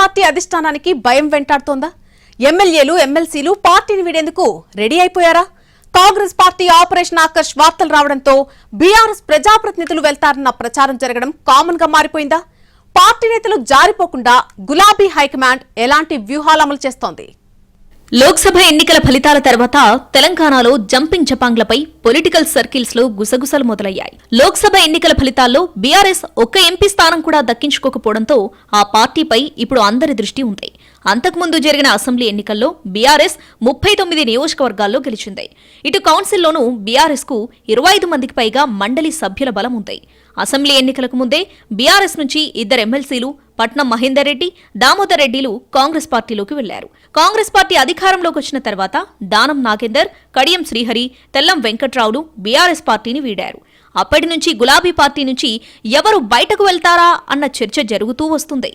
Party అధిష్టానానికి భయం వెంటాడుతోందా? ఎమ్మెల్యేలు ఎమ్మెల్సీలు పార్టీని వీడేందుకు రెడీ అయిపోయారా? కాంగ్రెస్ పార్టీ ఆపరేషన్ ఆకర్ష్ వార్తలు రావడంతో బీఆర్ఎస్ ప్రజాప్రతినిధులు వెళ్తారన్న ప్రచారం జరగడం కామన్గా మారిపోయిందా? పార్టీ నేతలు జారిపోకుండా గులాబీ హైకమాండ్ ఎలాంటి వ్యూహాలు అమలు చేస్తోంది? లోక్సభ ఎన్నికల ఫలితాల తర్వాత తెలంగాణలో జంపింగ్ జపాంగ్లపై పొలిటికల్ సర్కిల్స్లో గుసగుసలు మొదలయ్యాయి. లోక్సభ ఎన్నికల ఫలితాల్లో బీఆర్ఎస్ ఒక్క ఎంపీ స్థానం కూడా దక్కించుకోకపోవడంతో ఆ పార్టీపై ఇప్పుడు అందరి దృష్టి ఉంది. అంతకుముందు జరిగిన అసెంబ్లీ ఎన్నికల్లో బీఆర్ఎస్ ముప్పై తొమ్మిది నియోజకవర్గాల్లో గెలిచింది. ఇటు కౌన్సిల్లోనూ బీఆర్ఎస్కు ఇరవై ఐదు మందికి పైగా మండలి సభ్యుల బలం ఉంది. అసెంబ్లీ ఎన్నికలకు ముందే బీఆర్ఎస్ నుంచి ఇద్దరు ఎమ్మెల్సీలు పట్నం మహేందర్ రెడ్డి దామోదర్ రెడ్డిలు కాంగ్రెస్ పార్టీలోకి వెళ్ళారు. కాంగ్రెస్ పార్టీ అధికారంలోకి వచ్చిన తర్వాత దానం నాగేందర్ కడియం శ్రీహరి తెల్లం వెంకట్రావులు బీఆర్ఎస్ పార్టీని వీడారు. అప్పటి నుంచి గులాబీ పార్టీ నుంచి ఎవరు బయటకు వెళ్తారా అన్న చర్చ జరుగుతూ వస్తుంది.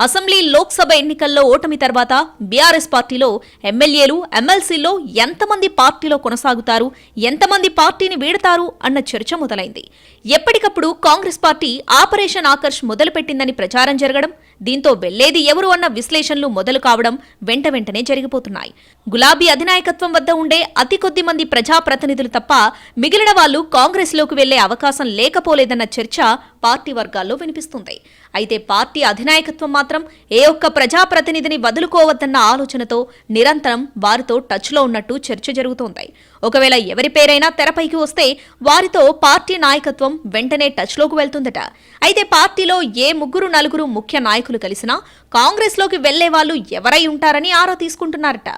అసెంబ్లీ లోక్సభ ఎన్నికల్లో ఓటమి తర్వాత బీఆర్ఎస్ పార్టీలో ఎమ్మెల్యేలు ఎమ్మెల్సీల్లో ఎంతమంది పార్టీలో కొనసాగుతారు ఎంతమంది పార్టీని వీడతారు అన్న చర్చ మొదలైంది. ఎప్పటికప్పుడు కాంగ్రెస్ పార్టీ ఆపరేషన్ ఆకర్ష్ మొదలుపెట్టిందని ప్రచారం జరగడం దీంతో వెళ్ళేది ఎవరు అన్న విశ్లేషణలు మొదలు కావడం వెంట వెంటనే జరిగిపోతున్నాయి. గులాబీ అధినాయకత్వం వద్ద ఉండే అతి కొద్ది మంది ప్రజాప్రతినిధులు తప్ప మిగిలిన వాళ్ళు కాంగ్రెస్లోకి వెళ్ళే అవకాశం లేకపోలేదన్న చర్చ పార్టీ వర్గాల్లో వినిపిస్తుంది. అయితే పార్టీ అధినాయకత్వం మాత్రం ఏ ఒక్క ప్రజాప్రతినిధిని వదులుకోవద్దన్న ఆలోచనతో నిరంతరం వారితో టచ్లో ఉన్నట్టు చర్చ జరుగుతోంది. ఒకవేళ ఎవరి పేరైనా తెరపైకి వస్తే వారితో పార్టీ నాయకత్వం వెంటనే టచ్లోకి వెళ్తుందట. అయితే పార్టీలో ఏ ముగ్గురు నలుగురు ముఖ్య నాయకులు కలిసినా కాంగ్రెస్లోకి వెళ్ళే వాళ్ళు ఎవరై ఉంటారని ఆరా తీసుకుంటున్నారట.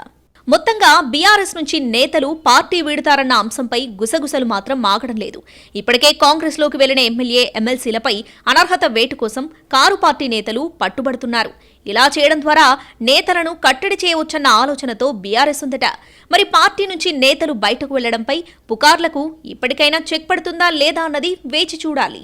మొత్తంగా బీఆర్ఎస్ నుంచి నేతలు పార్టీ వీడుతారన్న అంశంపై గుసగుసలు మాత్రం మాగడం లేదు. ఇప్పటికే కాంగ్రెస్లోకి వెళ్ళిన ఎమ్మెల్యే ఎమ్మెల్సీలపై అనర్హత వేటు కోసం కారు పార్టీ నేతలు పట్టుబడుతున్నారు. ఇలా చేయడం ద్వారా నేతలను కట్టడి చేయవచ్చన్న ఆలోచనతో బీఆర్ఎస్ ఉందట. మరి పార్టీ నుంచి నేతలు బయటకు వెళ్ళడంపై పుకార్లకు ఇప్పటికైనా చెక్ పడుతుందా లేదా అన్నది వేచి చూడాలి.